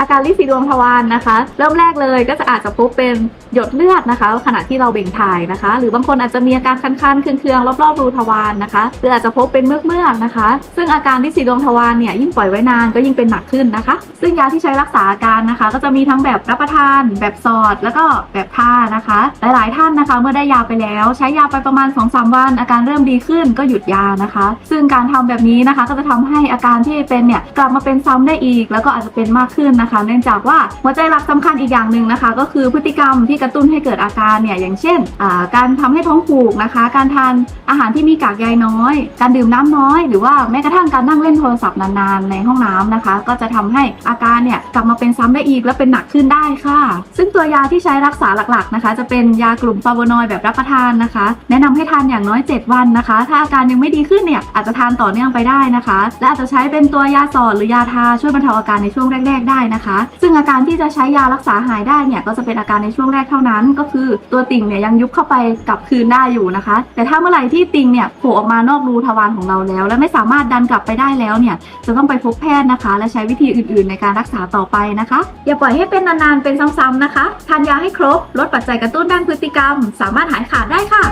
อาการลินสีดวงทวารนะคะ เริ่มแรกเลยก็จะอาจจะพบเป็นหยดเลือดนะคะ ขณะที่เราเบ่งถ่ายนะคะ หรือบางคนอาจจะมีอาการคันๆเคืองๆรอบๆรูทวารนะคะหรืออาจจะพบเป็นเมือกๆนะคะ ซึ่งอาการลินสีดวงทวารเนี่ยยิ่งปล่อยไว้นานก็ยิ่งเป็นหนักขึ้นนะคะ ซึ่งยาที่ใช้รักษาอาการนะคะ ก็จะมีทั้งแบบรับประทาน แบบสอด แล้วก็แบบท่านะคะ หลายๆท่านนะคะ เมื่อได้ยาไปแล้ว ใช้ยาไปประมาณ 2-3 วัน อาการเริ่มดีขึ้นก็หยุดยานะคะ ซึ่งการทำแบบนี้นะคะก็จะทำให้อาการที่เป็นเนี่ยกลับมาเป็นซ้ำได้อีก แล้วก็อาจจะเป็นมากขึ้นนะคะเนื่องจากว่าหัวใจหลักสำคัญอีกอย่างหนึ่งนะคะ ก็คือพฤติกรรมที่กระตุ้นให้เกิดอาการเนี่ยอย่างเช่น การทำให้ท้องผูกนะคะ การทานอาหารที่มีกากใยน้อย การดื่มน้ำน้อย หรือว่าแม้กระทั่งการนั่งเล่นโทรศัพท์นานๆในห้องน้ำนะคะ ก็จะทำให้อาการเนี่ยกลับมาเป็นซ้ำได้อีกและเป็นหนักขึ้นได้ค่ะ ซึ่งตัวยาที่ใช้รักษาหลักๆนะคะ จะเป็นยากลุ่มฟาโวนอยด์แบบรับประทานนะคะ แนะนำให้ทานอย่างน้อย 7 วันนะคะ ถ้าอาการยังไม่ดีขึ้นเนี่ยอาจจะทานต่อเนื่องไปได้นะคะ และอาจจะใช้เป็นตัวยาสอดหรือยาทาช่วยบรรเทาอาการในช่วงแรก ๆ ได้นะนะคะ ซึ่งอาการที่จะใช้ยารักษาหายได้เนี่ยก็จะเป็นอาการในช่วงแรกเท่านั้น ก็คือตัวติ่งเนี่ยยังยุบเข้าไปกลับคืนได้อยู่นะคะ แต่ถ้าเมื่อไหร่ที่ติ่งเนี่ยโผล่ออกมานอกรูทวารของเราแล้ว และไม่สามารถดันกลับไปได้แล้วเนี่ยจะต้องไปพบแพทย์นะคะ และใช้วิธีอื่นๆ ในการรักษาต่อไปนะคะ อย่าปล่อยให้เป็นนานๆเป็นซ้ำๆนะคะทานยาให้ครบลดปัจจัยกระตุ้นด้านพฤติกรรม สามารถหายขาดได้ค่ะ